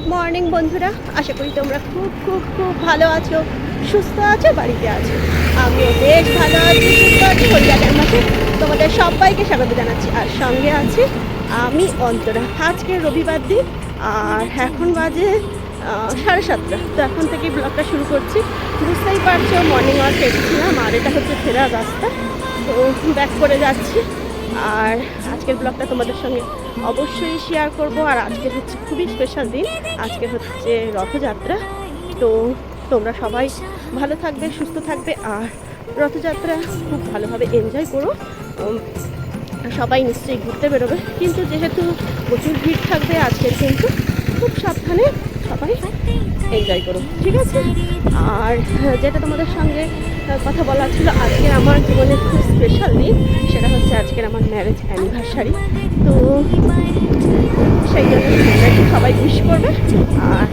Good morning বন্ধুরা। আশা করি তোমরা খুব খুব খুব ভালো আছো, সুস্থ আছো, বাড়িতে আছো। আমিও বেশ ভালো আছি, সুস্থ আছি, হরিয়ানার মাঠে তোমাদের সবাইকে স্বাগত জানাচ্ছি। আর সঙ্গে আছি আমি, অন্তরা। আজকে রবিবার দিন, আর এখন বাজে সাড়ে সাতটা। তো এখন থেকে ব্লগটা শুরু করছি। বুঝতেই পারছ মর্নিং ওয়াক এসেছিলাম, আর এটা হচ্ছে ফেরার রাস্তা। তো ব্যাক করে যাচ্ছি। আর আজকের ব্লগটা তোমাদের সঙ্গে অবশ্যই শেয়ার করব। আর আজকে হচ্ছে খুবই স্পেশাল দিন। আজকে হচ্ছে রথযাত্রা। তো তোমরা সবাই ভালো থাকবে, সুস্থ থাকবে। আর রথযাত্রা খুব ভালোভাবে এনজয় করো। সবাই নিশ্চয়ই ঘুরতে বেরোবে। কিন্তু যেহেতু প্রচুর ভিড় থাকবে আজকের কিন্তু খুব সাবধানে সবাই এনজয় করো। ঠিক আছে? আর যেটা তোমাদের সঙ্গে কথা বলা ছিল, আজকে আমার জীবনে খুব স্পেশাল দিন, সেটা হচ্ছে আজকের আমার ম্যারেজ অ্যানিভার্সারি তো সেই জন্য সবাই উইশ করবে। আর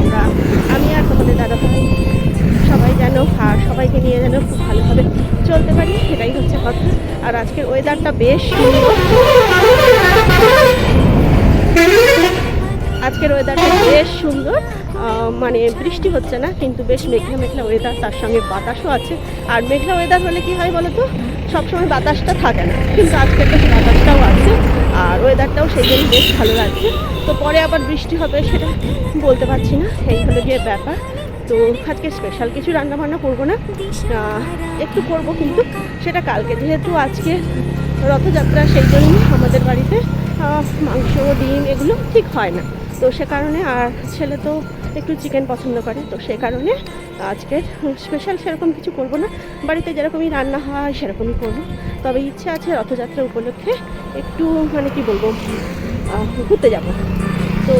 আমরা, আমি আর তোমাদের দাদা ভাই সবাই যেন, আর সবাইকে নিয়ে যেন খুব ভালোভাবে চলতে পারি, সেটাই হচ্ছে কথা। আর আজকের ওয়েদারটা বেশ সুন্দর। আজকের ওয়েদারটা বেশ সুন্দর। মানে বৃষ্টি হচ্ছে না, কিন্তু বেশ মেঘলা মেঘলা ওয়েদার তার সঙ্গে বাতাসও আছে। আর মেঘলা ওয়েদার হলে কি হয় বলো তো সবসময় বাতাসটা থাকে না, কিন্তু আজকের বেশ বাতাসটাও আছে, আর ওয়েদারটাও সেই জন্য বেশ ভালো লাগছে। তো পরে আবার বৃষ্টি হবে সেটা বলতে পারছি না, এই হলো গিয়ে ব্যাপার। তো আজকে স্পেশাল কিছু রান্না বান্না করব না একটু করব কিন্তু সেটা কালকে যেহেতু আজকে রথযাত্রা, সেই জন্য আমাদের বাড়িতে মাংস, ডিম এগুলো ঠিক হয় না। তো সে কারণে আর ছেলে তো একটু চিকেন পছন্দ করে, তো সে কারণে আজকে স্পেশাল সেরকম কিছু করব না। বাড়িতে যেরকমই রান্না হয়, সেরকমই করব। তবে ইচ্ছে আছে রথযাত্রা উপলক্ষে একটু মানে কি বলব ঘুরতে যাব। তো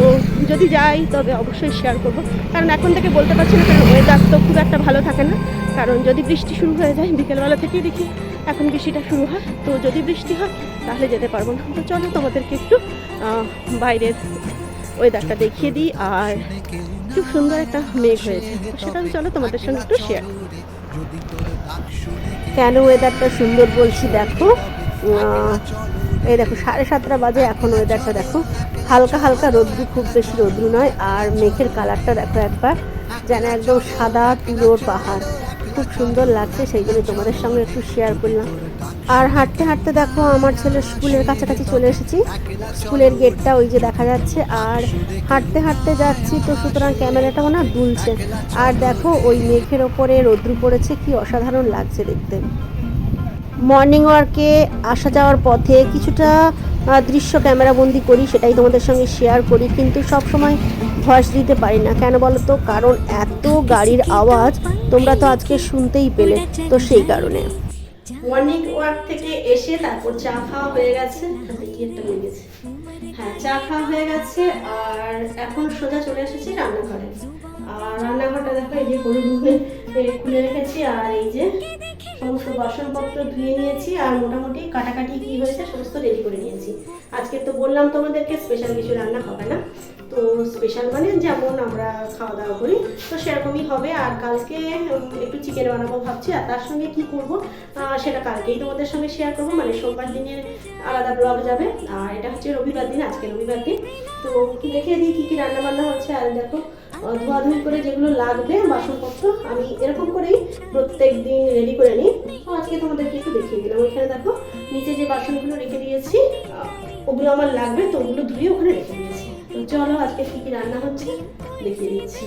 যদি যাই, তবে অবশ্যই শেয়ার করব। কারণ এখন থেকে বলতে পারছি না, কারণ ওয়েদার তো খুব একটা ভালো থাকে না। কারণ যদি বৃষ্টি শুরু হয়ে যায়, বিকেলবেলা থেকেই দেখি এখন বৃষ্টিটা শুরু হয়। তো যদি বৃষ্টি হয়, তাহলে যেতে পারব না। তো চলো তোমাদেরকে একটু বাইরের ওয়েদারটা দেখিয়ে দিই। আর খুব সুন্দর একটা মেঘ হয়েছে। সেটা আমি চলো তোমাদের সঙ্গে একটু শেয়ার কেন ওয়েদারটা সুন্দর বলছি দেখো? এই দেখো, সাড়ে সাতটা বাজে এখন ওয়েদারটা দেখো। হালকা হালকা রোদ্রু, খুব বেশি রোদ্রু নয়। আর মেঘের কালারটা দেখো একবার, যেন একদম সাদা তুলোর পাহাড়। খুব সুন্দর লাগছে, সেই জন্য তোমাদের সঙ্গে একটু শেয়ার করলাম। আর হাঁটতে হাঁটতে দেখো আমার ছেলের স্কুলের কাছাকাছি চলে এসেছি। স্কুলের গেটটা ওই যে দেখা যাচ্ছে আর হাঁটতে হাঁটতে যাচ্ছি তো সুতরাং ক্যামেরাটাও না দুলছে। আর দেখো ওই মেঘের ওপরে রোদ্রু পড়েছে, কি অসাধারণ লাগছে দেখতে। মর্নিং ওয়ার্কে আসা যাওয়ার পথে কিছুটা দৃশ্য ক্যামেরাবন্দি করি, সেটাই তোমাদের সঙ্গে শেয়ার করি, কিন্তু সব সময় ভয়েস দিতে পারি না। কেন বলো তো কারণ এত গাড়ির আওয়াজ তোমরা তো আজকে শুনতেই পেলে, তো সেই কারণে। মর্নিং ওয়াক থেকে এসে তারপর চা খাওয়া হয়ে গেছে। হয়ে গেছে। হ্যাঁ চা খাওয়া হয়ে গেছে আর এখন সোজা চলে এসেছি রান্নাঘরে। আর রান্নাঘরটা দেখো, এই যে হলুদ খুলে রেখেছি। আর এই যে সমস্ত বাসনপত্র ধুয়ে নিয়েছি আর মোটামুটি কাটাকাটি কি হয়েছে সমস্ত রেডি করে নিয়েছি। আজকে তো বললাম তোমাদেরকে স্পেশাল কিছু রান্না হবে না। তো স্পেশাল মানে যেমন আমরা খাওয়া দাওয়া করি, তো সেরকমই হবে। আর কালকে একটু চিকেন বানাবো ভাবছি, আর তার সঙ্গে কি করব সেটা কালকেই তোমাদের সঙ্গে শেয়ার করব। মানে সোমবার দিনের আলাদা ব্লগ যাবে। আর এটা হচ্ছে রবিবার দিন, আজকে রবিবার দিন। তো দেখিয়ে দিই, কী কী রান্না বান্না হচ্ছে? আর দেখো আহ, ধোয়াধুয়ি করে যেগুলো লাগবে বাসনপত্র আমি এরকম করেই প্রত্যেক দিন রেডি করে নিই। আজকে তোমাদেরকে একটু দেখিয়ে দিলাম। ওইখানে দেখো নিচে যে বাসনগুলো রেখে দিয়েছি ওগুলো আমার লাগবে তো ওগুলো ধুয়ে ওখানে রেখে দিয়েছি। তো চলো আজকে কী কী রান্না হচ্ছে দেখিয়ে দিচ্ছি।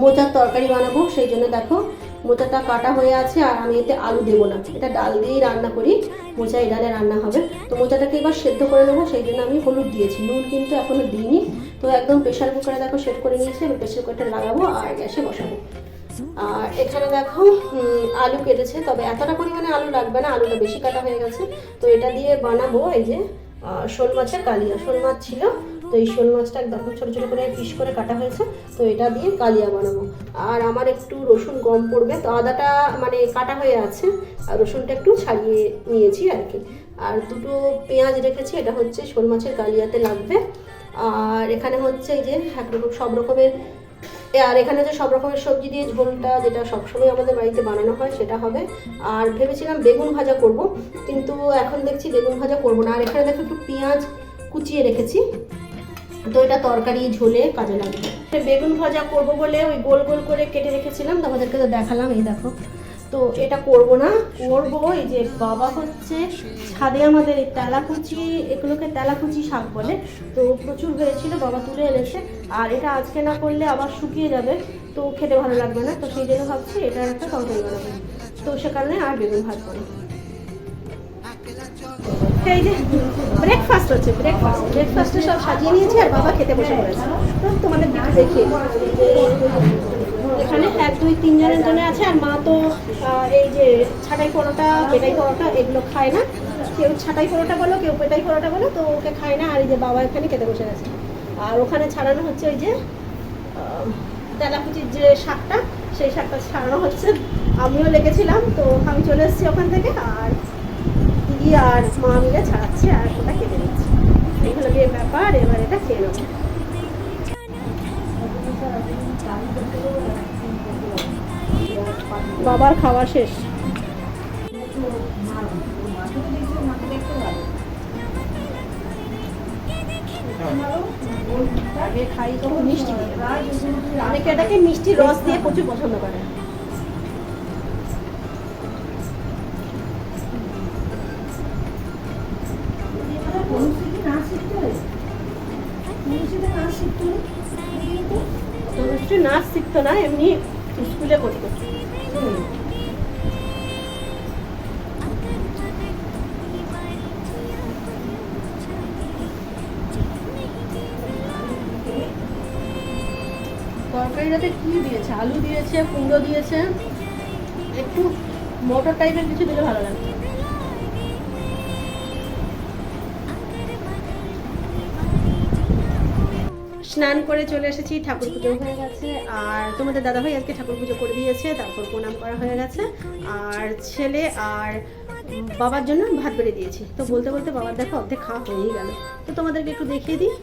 মোচার তরকারি বানাবো সেই জন্য দেখো মোচাটা কাটা হয়ে আছে আর আমি এতে আলু দেবো না। এটা ডাল দিয়েই রান্না করি মোচা এই রান্না হবে। তো মোচাটাকে এবার সেদ্ধ করে নেব সেই জন্য আমি হলুদ দিয়েছি। নুন কিন্তু এখনও দিইনি। তো একদম প্রেশার কুকারে দেখো সেট করে নিয়েছি, এবার প্রেশার কুকারটা লাগাবো আর গ্যাসে বসাবো। আর এখানে দেখো আলু কেটেছে, তবে এতটা পরিমাণে আলু লাগবে না, আলুটা বেশি কাটা হয়ে গেছে। তো এটা দিয়ে বানাবো এই যে শোল মাছের কালিয়া। শোল মাছ ছিল, তো এই শোল মাছটা একদম ছোটো ছোটো করে পিস করে কাটা হয়েছে, তো এটা দিয়ে কালিয়া বানাবো। আর আমার একটু রসুন কম পড়বে, তো আদাটা মানে কাটা হয়ে আছে, আর রসুনটা একটু ছাড়িয়ে নিয়েছি আর কি। আর দুটো পেঁয়াজ রেখেছি, এটা হচ্ছে শোল মাছের কালিয়াতে লাগবে। আর এখানে হচ্ছে এই যে একরকম সব রকমের আর এখানে যে সব রকমের সবজি দিয়ে ঝোলটা যেটা সবসময় আমাদের বাড়িতে বানানো হয় সেটা হবে। আর ভেবেছিলাম বেগুন ভাজা করব, কিন্তু এখন দেখছি বেগুন ভাজা করব না। আর এখানে দেখো একটু পেঁয়াজ কুচিয়ে রেখেছি। তো এটা তরকারি, ঝোলে কাজে লাগবে। বেগুন ভাজা করব বলে ওই গোল গোল করে কেটে রেখেছিলাম, তোমাদেরকে তো দেখালাম, এই দেখো। তো এটা করব না। করব এই যে বাবা হচ্ছে ছাদে আমাদের এই তেলাকুচি, এগুলোকে তেলাকুচি শাক বলে। তো প্রচুর হয়েছিল, বাবা তুলে এনেছে। আর এটা আজকে না করলে আবার শুকিয়ে যাবে, তো খেতে ভালো লাগবে না। তো সেই জন্য ভাবছি এটার একটা তরকারি বানাবো। তো সে কারণে আর বেগুন ভাত করি। এই যে ব্রেকফাস্ট হচ্ছে ব্রেকফাস্ট ব্রেকফাস্টে সব সাজিয়ে নিয়েছি আর বাবা খেতে বসে পড়েছে। তোমাদের দিকে দেখিয়ে এখানে এক, দুই তিনজনের জন্য আছে। আর মা তো এই যে ছাটাই পরোটা, পেটাই পরোটা এগুলো খায় না। কেউ ছাটাই পরোটা বলো, কেউ পেটাই পরোটা বলো, তো ওকে খায় না। আর এই যে বাবা এখানে খেতে বসে গেছে। আর ওখানে ছাড়ানো হচ্ছে ওই যে তেলাকুচির যে শাকটা, সেই শাকটা ছাড়ানো হচ্ছে। আমিও লেগেছিলাম, তো আমি চলে এসেছি ওখান থেকে। আর দিদি আর মা মিলে ছাড়াচ্ছে, আর ওটা কেটে নিচ্ছে এই হলো ব্যাপার, এবার এটা খেয়ে নেব। বাবার খাওয়া শেষ। অনেকে এটাকে মিষ্টি রস দিয়ে প্রচুর পছন্দ করে। নাচ শিখতো না এমনি স্কুলে করতো। তরকারিটাতে কি দিয়েছে? আলু দিয়েছে, কুমড়ো দিয়েছে। একটু মটর টাইপের কিছু দিলে ভালো লাগে। স্নান করে চলে এসেছি, ঠাকুর পুজো হয়ে গেছে। আর তোমাদের দাদাভাই আজকে ঠাকুর পুজো করে দিয়েছে, তারপর প্রণাম করা হয়ে গেছে। আর ছেলে আর বাবার জন্য ভাত বেড়ে দিয়েছি। তো বলতে বলতে বাবার দেখো অর্ধেক খাওয়া হয়েই গেল। তো তোমাদেরকে একটু দেখিয়ে দিই।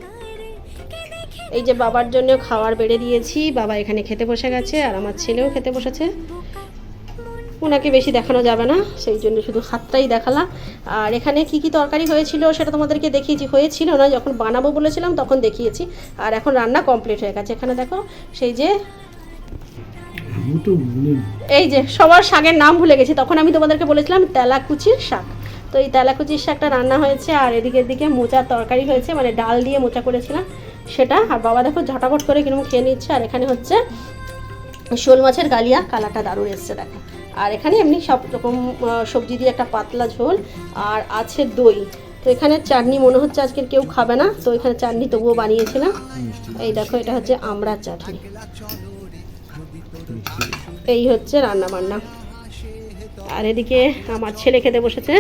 এই যে বাবার জন্য খাবার বেড়ে দিয়েছি বাবা এখানে খেতে বসে গেছে আর আমার ছেলেও খেতে বসেছে। ওনাকে বেশি দেখানো যাবে না সেই জন্য শুধু হাতটাই দেখালাম। আর এখানে কি কি তরকারি হয়েছিল সেটা তোমাদেরকে দেখিয়েছি হয়েছিল না যখন বানাবো বলেছিলাম তখন দেখিয়েছি। আর এখন রান্না কমপ্লিট হয়ে গেছে। এখানে দেখো সেই যে ভুলে এই যে সবার শাকের নাম ভুলে গেছি তখন আমি তোমাদেরকে বলেছিলাম তেলাকুচির শাক। তো এই তেলাকুচির শাকটা রান্না হয়েছে আর এদিকে দিকে মোচার তরকারি হয়েছে মানে ডাল দিয়ে মোচা করেছিলাম সেটা। আর বাবা দেখো ঝটাপট করে কীরকম খেয়ে নিচ্ছে, আর এখানে হচ্ছে শোল মাছের গালিয়া কালারটা দারুণ এসছে দেখো। আর এখানে এমনি সব রকম সবজি দিয়ে একটা পাতলা ঝোল, আর আছে দই। তো এখানে চাটনি মনে হচ্ছে আজকে কেউ খাবে না, তো এখানে চাটনি তবুও বানিয়েছিলাম। এই দেখো, এটা হচ্ছে আমড়ার চাটনি। এই হচ্ছে রান্না বান্না আর এদিকে আমার ছেলে খেতে বসেছে।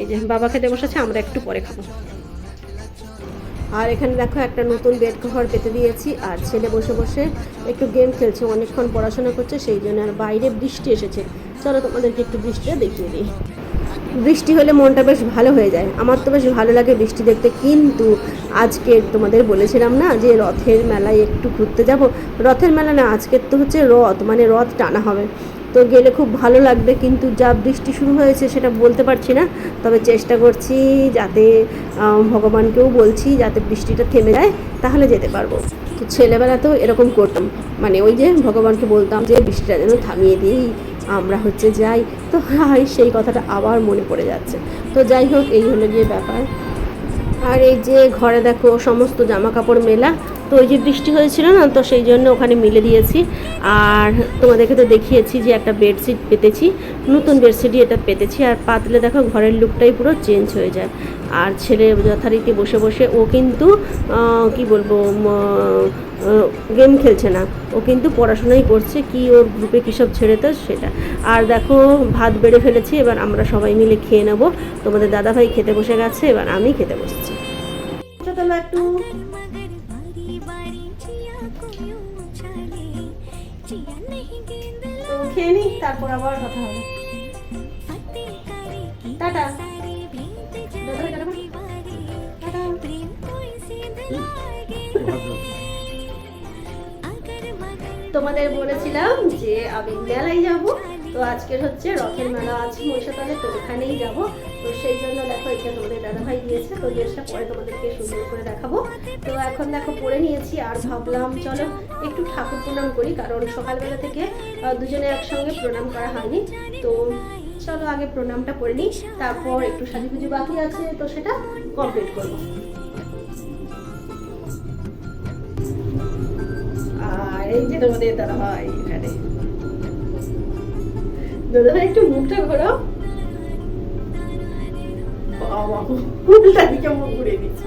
এই যে বাবা খেতে বসেছে, আমরা একটু পরে খাব। আর এখানে দেখো একটা নতুন বেড কভার পেতে দিয়েছি, আর ছেলে বসে বসে একটু গেম খেলছে, অনেকক্ষণ পড়াশোনা করছে, সেই জন্য আর বাইরে বৃষ্টি এসেছে। চলো তোমাদেরকে একটু বৃষ্টিটা দেখিয়ে দিই। বৃষ্টি হলে মনটা বেশ ভালো হয়ে যায়। আমার তো বেশ ভালো লাগে বৃষ্টি দেখতে, কিন্তু আজকে তোমাদের বলেছিলাম না যে রথের মেলায় একটু ঘুরতে যাব? রথের মেলা না, আজকের তো হচ্ছে রথ মানে রথ টানা হবে। তো গেলে খুব ভালো লাগবে, কিন্তু যা বৃষ্টি শুরু হয়েছে সেটা বলতে পারছি না। তবে চেষ্টা করছি যাতে ভগবানকেও বলছি যাতে বৃষ্টিটা থেমে যায়, তাহলে যেতে পারব। তো ছেলেবেলাতেও এরকম করতাম। মানে ওই যে ভগবানকে বলতাম যে, বৃষ্টিটা যেন থামিয়ে দিই, আমরা হচ্ছে যাই। তো সেই কথাটা আবার মনে পড়ে যাচ্ছে। তো যাই হোক, এই হলো গিয়ে ব্যাপার। আর এই যে ঘরে দেখো সমস্ত জামা কাপড় মেলা, তো ওই যে বৃষ্টি হয়েছিল না, তো সেই জন্য ওখানে মিলে দিয়েছি। আর তোমাদেরকে তো দেখিয়েছি যে একটা বেডশিট পেতেছি, নতুন বেডশিটই এটা পেতেছি। আর পাতলে দেখো ঘরের লুকটাই পুরো চেঞ্জ হয়ে যায়। আর ছেলে যথারীতি বসে বসে ও কিন্তু কি বলব গেম খেলছে না। ও কিন্তু পড়াশোনাই করছে কি ওর গ্রুপে কী সব ছেড়ে তো সেটা। আর দেখো ভাত বেড়ে ফেলেছি এবার আমরা সবাই মিলে খেয়ে নেব। তোমাদের দাদাভাই খেতে বসে গেছে এবার আমি খেতে বসছি। একটু। খেয়ে নিই তারপর আবার কথা হবে। টাটা। টাটা। তোমাদের বলেছিলাম যে আমি মেলায় যাব। তো আজকের হচ্ছে রথের মেলা আছে মহিষাতলে তো ওখানেই যাব। তো সেই জন্য দেখো এটা তোমাদের দাদাভাই দিয়েছে তো ড্রেসটা পরে তোমাদেরকে সুন্দর করে দেখাবো। তো এখন দেখো পরে নিয়েছি আর ভাবলাম, চলো একটু ঠাকুর প্রণাম করি, কারণ সকালবেলা থেকে দুজনে একসঙ্গে প্রণাম করা হয়নি। তো চলো আগে প্রণামটা করে নিই, তারপর একটু সাজুগুজু বাকি আছে, তো সেটা কমপ্লিট করব। এই যে তোমাদের এখানে। দাদা একটু মুখটা ঘোরাও। বাবা ঘুরে দিচ্ছে।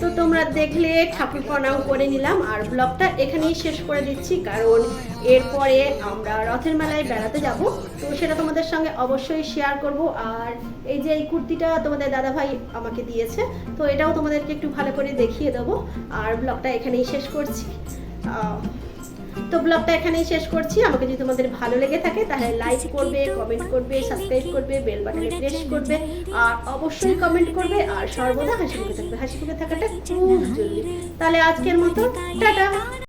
তো তোমরা দেখলে ঠাকুর প্রণাম করে নিলাম, আর ব্লগটা এখানেই শেষ করে দিচ্ছি, কারণ এরপরে আমরা রথের মেলায় বেড়াতে যাব। তো সেটা তোমাদের সঙ্গে অবশ্যই শেয়ার করব। আর এই যে এই কুর্তিটা তোমাদের দাদাভাই আমাকে দিয়েছে, তো এটাও তোমাদেরকে একটু ভালো করে দেখিয়ে দেবো। আর ব্লগটা এখানেই শেষ করছি। তো ব্লগটা এখানেই শেষ করছি। আমাকে যদি তোমাদের ভালো লেগে থাকে তাহলে লাইক করবে কমেন্ট করবে সাবস্ক্রাইব করবে বেল বাটনে প্রেস করবে আর অবশ্যই কমেন্ট করবে আর সর্বদা হাসি মুখে থাকবে। হাসি মুখে থাকাটা খুব জরুরি। তাহলে আজকের মতো টাটা!